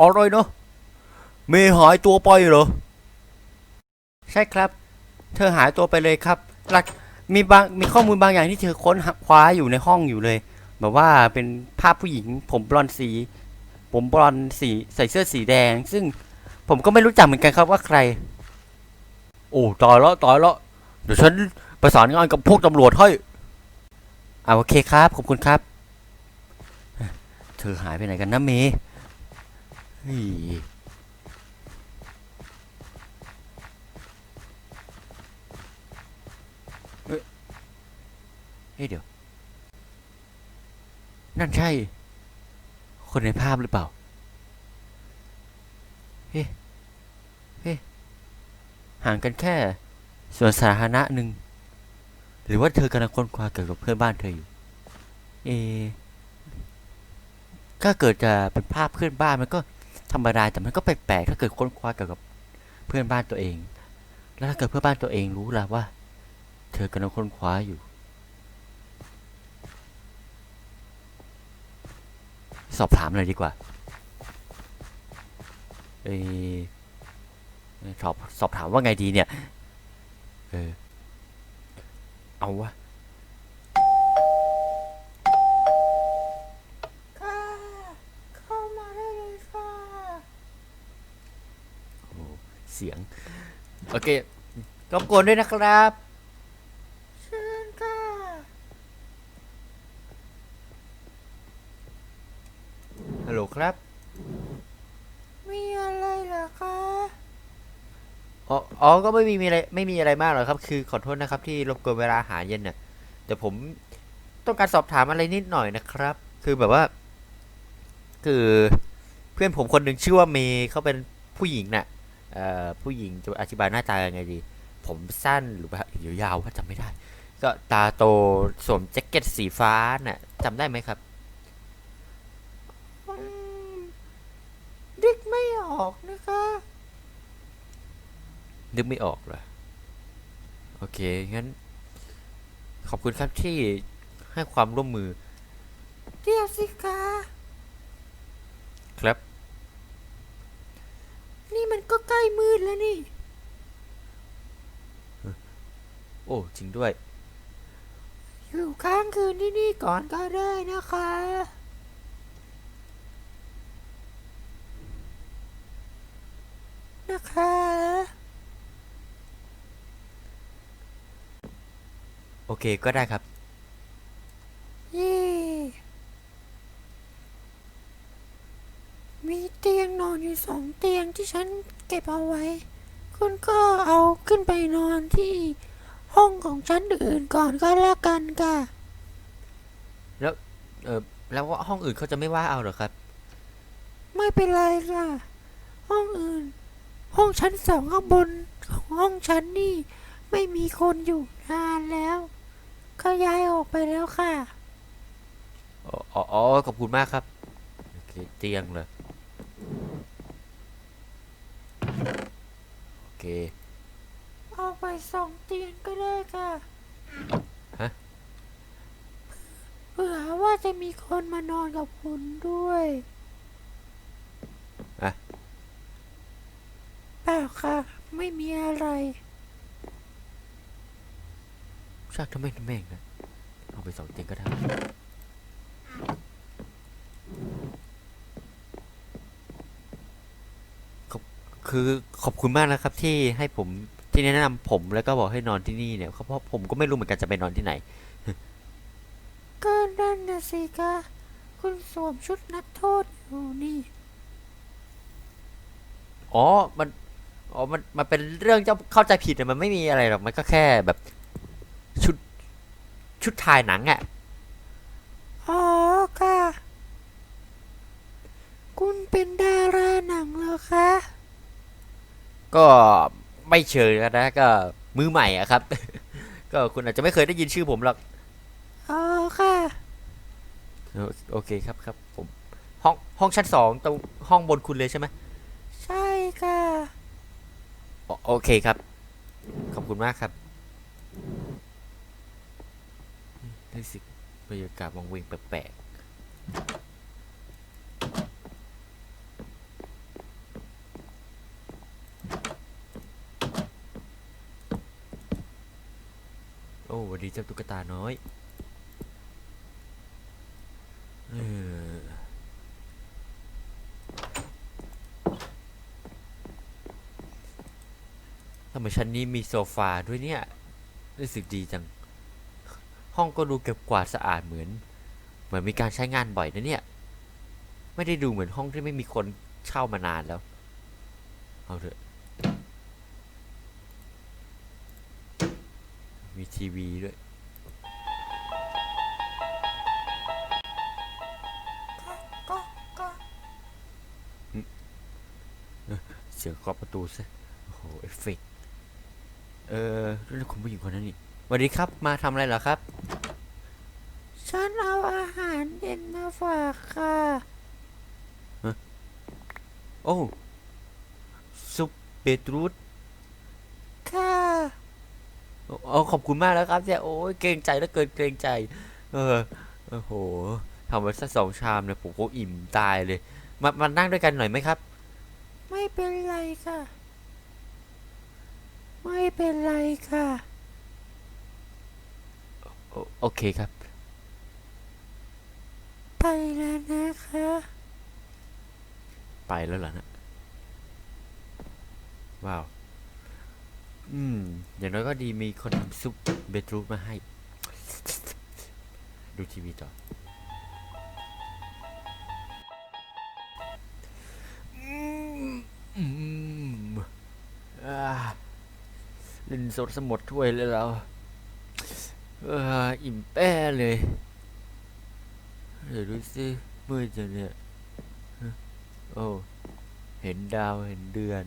อะไรเนาะเมย์หายตัวไปเหรอ ใช่ครับ เธอหายตัวไปเลยครับ หลักมีบางมีข้อมูลบางอย่างที่เธอค้นหาคว้าอยู่ในห้องอยู่เลย แบบว่าเป็นภาพผู้หญิง ผมบลอนด์สี ผมบลอนด์สีใส่เสื้อสีแดง ซึ่งผมก็ไม่รู้จักเหมือนกันครับว่าใคร โอ้ตายแล้วตายแล้วเดี๋ยวฉันประสานงานกับพวกตำรวจให้อ่าโอเคครับขอบคุณครับ เธอหายไปไหนกันนะเมย์ เฮ้ยเอ้ยเฮ้ยเดี๋ยว นั่นใช่ คนในภาพหรือเปล่า เฮ้เฮ้ห่างกันแค่ส่วนสาธารณะหนึ่ง หรือว่าเธอกำลังค้นคว้าเกี่ยวกับเพื่อนบ้านเธออยู่ เอะถ้าเกิดจะเป็นภาพเพื่อนบ้านมันก็ ธรรมดาแต่มันก็แปลกๆถ้าเกิดค้นคว้าเกี่ยวกับเพื่อนบ้านตัวเอง แล้วถ้าเกิดเพื่อนบ้านตัวเองรู้ล่ะว่า เธอกำลังค้นคว้าอยู่สอบถามเลยดีกว่าเออสอบสอบถามว่าไงดีเนี่ย เออ เอาวะค่ะ เสียง โอเครบกวนด้วยนะครับเชิญค่ะฮัลโหลครับ มีอะไรเหรอคะอ๋ออ๋อก็ไม่มีมีอะไรไม่มีอะไรมากหรอกครับ คือขอโทษนะครับ ที่รบกวนเวลาอาหารเย็นเนี่ยแต่ผมต้องการสอบถามอะไรนิดหน่อยนะครับ คือแบบว่า คือเพื่อนผมคนหนึ่งชื่อว่าเมย์เขาเป็นผู้หญิงน่ะเอ่อ ผู้หญิงจะอธิบายหน้าตายังไงดี ผมสั้นหรือว่าเดี๋ยวยาวว่าจำไม่ได้ ก็ตาโตสวมแจ็คเก็ตสีฟ้าน่ะจำได้ไหมครับอืมดึกไม่ออกนะคะนึกไม่ออกเหรอโอเค งั้น ขอบคุณครับที่ให้ความร่วมมือเดี๋ยวสิคะ ครับ นี่ มันก็ใกล้มืดแล้วนี่ โอ้ จริงด้วย อยู่ค้างคืนที่นี่ก่อนก็ได้นะคะ นะคะ โอเคก็ได้ครับ เย่มีเตียงนอนอยู่สองเตียงที่ฉันเก็บเอาไว้ คุณก็เอาขึ้นไปนอนที่ห้องของฉันอื่นก่อนก็แล้วกันค่ะ แล้วเออแล้วว่าห้องอื่นเขาจะไม่ว่าเอาเหรอครับ ไม่เป็นไรค่ะ ห้องอื่น ห้องชั้นสองข้างบนของห้องฉันนี่ ไม่มีคนอยู่นานแล้วเขาย้ายออกไปแล้วค่ะ อ๋ออ๋ออ๋อขอบคุณมากครับโอเคเตียงเลย โอ เค เอาไปสองเตียงก็ได้ค่ะฮะ เผื่อว่าจะมีคนมานอนกับคุณด้วยอะเปล่าค่ะ ไม่มีอะไรช่างทำไมทำแม่งนะ เอาไปสองเตียงก็ได้ ขอบ คือขอบคุณมากนะครับที่ให้ผมที่แนะนำผมแล้วก็บอกให้นอนที่นี่เนี่ยเพราะผมก็ไม่รู้เหมือนกันจะไปนอนที่ไหน ก็นั่นนะสิคะคุณสวมชุดนักโทษอยู่นี่ อ๋อ มัน อ๋อ มัน มันเป็นเรื่องเจ้าเข้าใจผิดอะมันไม่มีอะไรหรอก มันก็แค่แบบ ชุด ชุดถ่ายหนังอะอ๋อค่ะ คุณเป็นดาราหนังเหรอคะ ก็ไม่เชิงนะก็มือใหม่อะครับ ก็คุณอาจจะไม่เคยได้ยินชื่อผมหรอกอ๋อค่ะ โอโอเคครับครับผม ห้องห้องชั้นสองตรงห้องบนคุณเลยใช่ไหมใช่ค่ะโอโอเคครับ ขอบคุณมากครับรู้สึกบรรยากาศวังเวงแปลกๆ โอ้วัสดีเจ้าตุ๊กตาน้อยเออทำไมชั้นนี้มีโซฟาด้วยเนี่ย รู้สึกดีจัง ห้องก็ดูเก็บกวาดสะอาดเหมือน เหมือนมีการใช้งานบ่อยนะเนี่ย ไม่ได้ดูเหมือนห้องที่ไม่มีคนเช่ามานานแล้ว เอาเถอะ มีทีวีด้วยก็ก็เสียงเคาะประตูซะ โอ้โห เอฟเฟกต์เออแล้วคุณผู้หญิงคนนั้นนี่สวัสดีครับ มาทำอะไรเหรอครับ ฉันเอาอาหารเย็นมาฝากค่ะ โอ้ ซุปเบตรูทค่ะ โอ้ขอบคุณมากแล้วครับเนี่ยโอ้ยเกรงใจแล้วเกินเกรงใจ เออโอ้โหทำมาสักสองชามเนี่ยผมก็อิ่มตายเลย มามานั่งด้วยกันหน่อยไหมครับ ไม่เป็นไรค่ะ ไม่เป็นไรค่ะ โอโอเคครับ ไปแล้วนะคะ ไปแล้วเหรอนะว้าว อืม อย่างน้อยก็ดีมีคนทำซุปเบตรูทมาให้ ดูทีวีต่อล่นสดสมดถ้วยเลยแล้วเอออิ่มแป้เลย เดี๋ยวดูสิมืดจังเนี่ย โอ้ เห็นดาวเห็นเดือน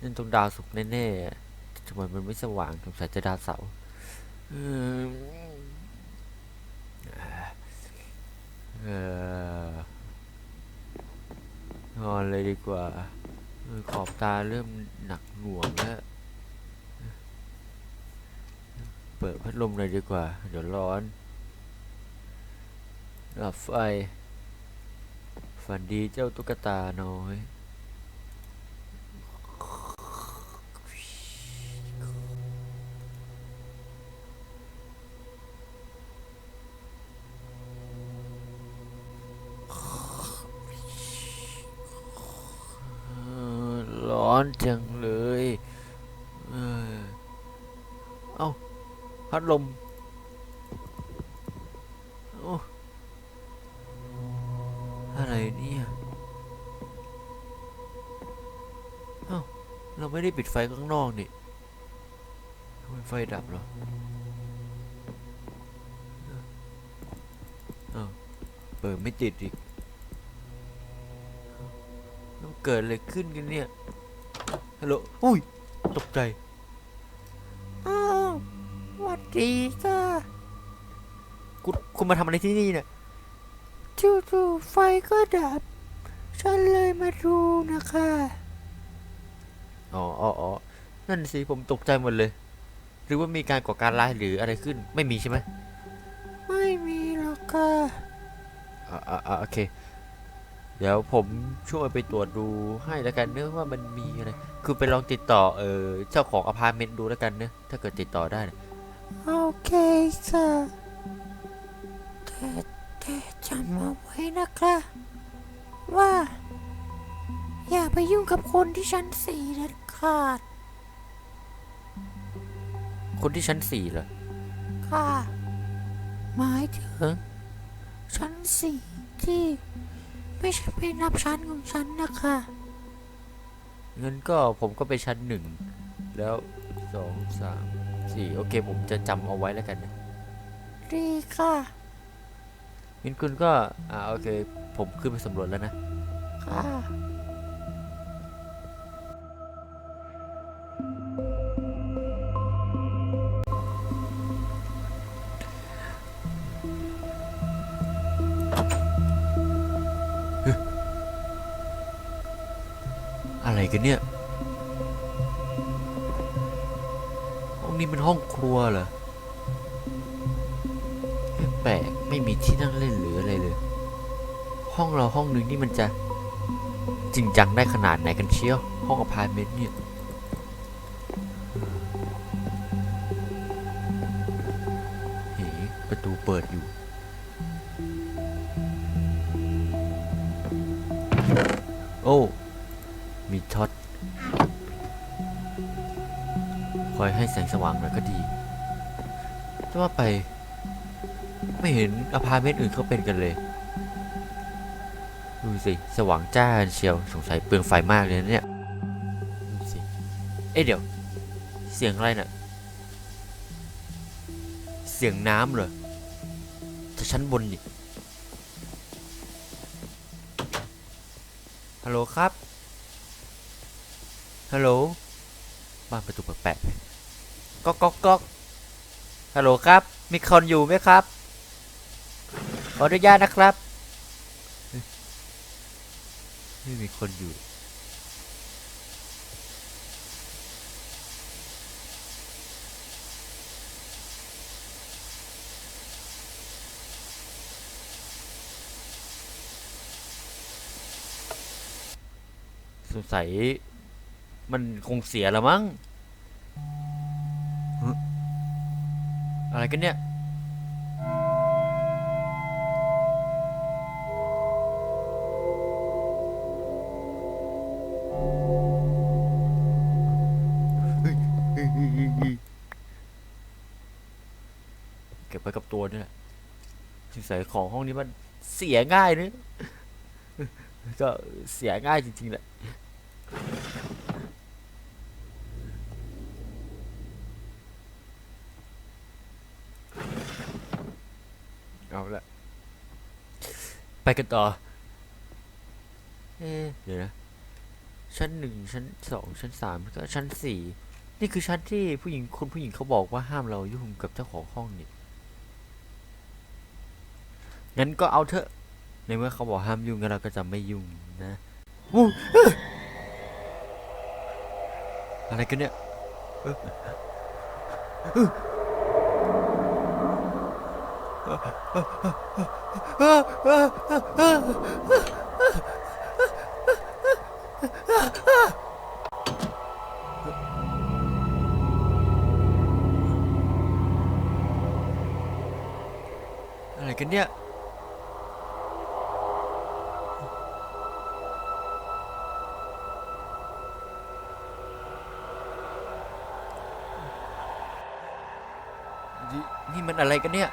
นั่นต้องดาวสุกร์แน่ๆทำไมมันไม่สว่างสงสัยจะดาวเสาร์อืมเออนอนเลยดีกว่า ขอบตาเริ่มหนักหน่วงแล้ว เปิดพัดลมเลยดีกว่า เดี๋ยวร้อนหลับไฟ ฝันดีเจ้าตุ๊กตาน้อย เออร้อนจังเลยเออเอ้า พัดลมโอ้ อะไรเนี่ยเอ้าเราไม่ได้ปิดไฟข้างนอกนี่ทำไมไฟดับเหรอเอ้าเปิดไม่ติดอีกแล้วเกิดอะไรขึ้นกันเนี่ยฮัลโหลอุ้ยตกใจอ้าววัดดีค่ะคุณคุณมาทำอะไรที่นี่เนี่ย จู่ๆไฟก็ดับ ฉันเลยมาดูนะคะ อ๋ออ๋ออ๋อนั่นสิผมตกใจหมดเลย หรือว่ามีการก่อการร้ายหรืออะไรขึ้น ไม่มีใช่ไหมไม่มีหรอกค่ะอ่าอ่าอ่าโอเค เดี๋ยวผมช่วยไปตรวจดูให้แล้วกันเนอะว่ามันมีอะไร คือไปลองติดต่อเออเจ้าของอพาร์ตเมนต์ดูแล้วกันเนอะถ้าเกิดติดต่อได้นะโอเคค่ะแต่แต่ จำเอาไว้นะคะว่า อย่าไปยุ่งกับคนที่ชั้นสี่เด็ดขาด คนที่ชั้นสี่เหรอ ค่ะ หมายถึง ชั้นสี่ที่ไม่ใช่เป็นนับชั้นของฉันนะคะงั้นก็ผมก็ไปชั้นหนึ่งแล้วสองสามสี่โอเค ผมจะจำเอาไว้แล้วกันนะ ดีค่ะ งั้นคุณก็ อ่า โอเค ผมขึ้นไปสำรวจแล้วนะค่ะอะไรกันเนี่ย ห้องนี้มันห้องครัวเหรอ แปลกไม่มีที่นั่งเล่นหรืออะไรเลย ห้องเราห้องนึงนี่มันจะจริงจังได้ขนาดไหนกันเชียว ห้องอพาร์ตเมนต์เนี่ยเปิดอยู่โอ้ มีท็อต คอยให้แสงสว่างหน่อยก็ดีจะว่าไป ไม่เห็นอพาร์ตเมนต์อื่นเขาเป็นกันเลย ดูสิ สว่างจ้าเชียว สงสัยเปลืองไฟมากเลยนะเนี่ย ดูสิ เอ๊ะเดี๋ยว เสียงอะไรน่ะ เสียงน้ำเหรอแต่ชั้นบนนี่ ฮัลโหลครับ ฮัลโหล บ้านประตูแปลกๆก๊อกก๊อกก๊อกฮัลโหลครับ มีคนอยู่ไหมครับ ขออนุญาตนะครับเฮ้ยไม่มีคนอยู่ สงสัย มันคงเสียแล้วมั้งฮะอะไรกันเนี่ย สงสัยของห้องนี้มันเสียง่ายนอะก็เสียง่ายจริงๆแหละเอาละไปกันต่อ เอ๊เดี๋ยวนะ ชั้นหนึ่งชั้นสองชั้นสามก็ชั้นสี่นี่คือชั้นที่ผู้หญิงคนผู้หญิงเขาบอกว่าห้ามเรายุ่งกับเจ้าของห้องนี่ งั้นก็เอาเถอะ ในเมื่อเขาบอกห้ามยุ่งงั้นเราก็จะไม่ยุ่งนะอู้เอ้ยอะไรกันเนี่ยอะไรกันเนี่ย นี่มันอะไรกันเนี่ย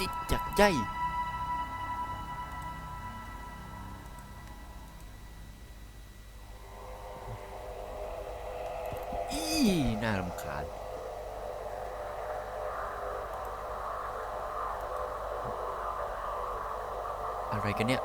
ติดจากใจอีน่ารำคาญอะไรกันเนี่ย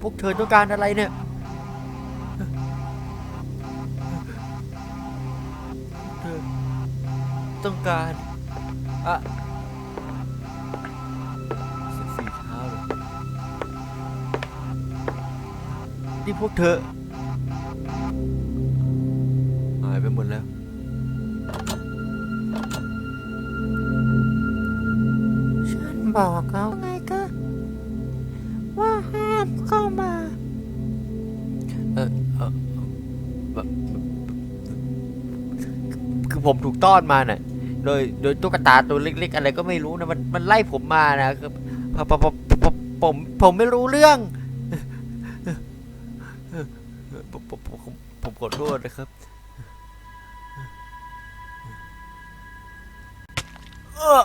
พวกเธอต้องการอะไรเนี่ย เธอต้องการอะสียงฝีเท้าเลยนี่พวกเธอ หายไปหมดแล้ว บอกเขาไงก็ว่าห้ามเข้ามา เออเออแบบคือผมถูกต้อนมาน่ะโดยโดยตุ๊กตาตัวเล็ก ๆ อะไรก็ไม่รู้นะมันมันไล่ผมมานะคือผมผมผมผมผมไม่รู้เรื่องผมผมผมผมขอโทษนะครับเออ